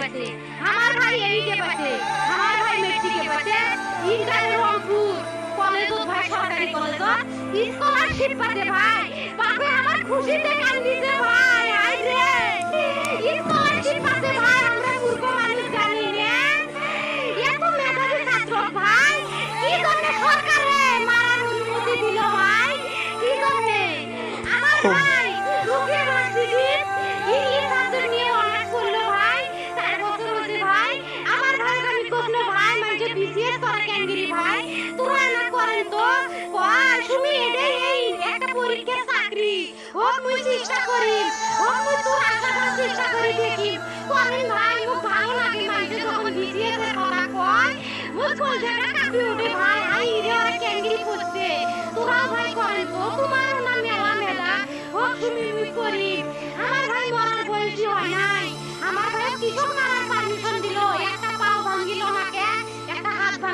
পাচ্ছে আমার ভাই এইটে পাচ্ছে আমার ভাই মেট্রিকে পাচ্ছে ইন্টারে রংপুর কলেজ ভাই সরকারি কলেজ। স্কলারশিপ পাচ্ছে ভাই। বাপে, আমার খুশিতে কান্দিছে করা ক্যাঙ্গিরি ভাই? তোরা না করেন তো কয়, তুমি এটাই এই একটা পরীক্ষা চাকরি। ও মুই চেষ্টা করি ও মুই তো আশা করার চেষ্টা করি দেখি। করেন ভাই মু ভালো লাগে মানুষ যখন বিসিএস এর কয়। মুখ কলজাটা কাঁপি উঠে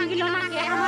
I'm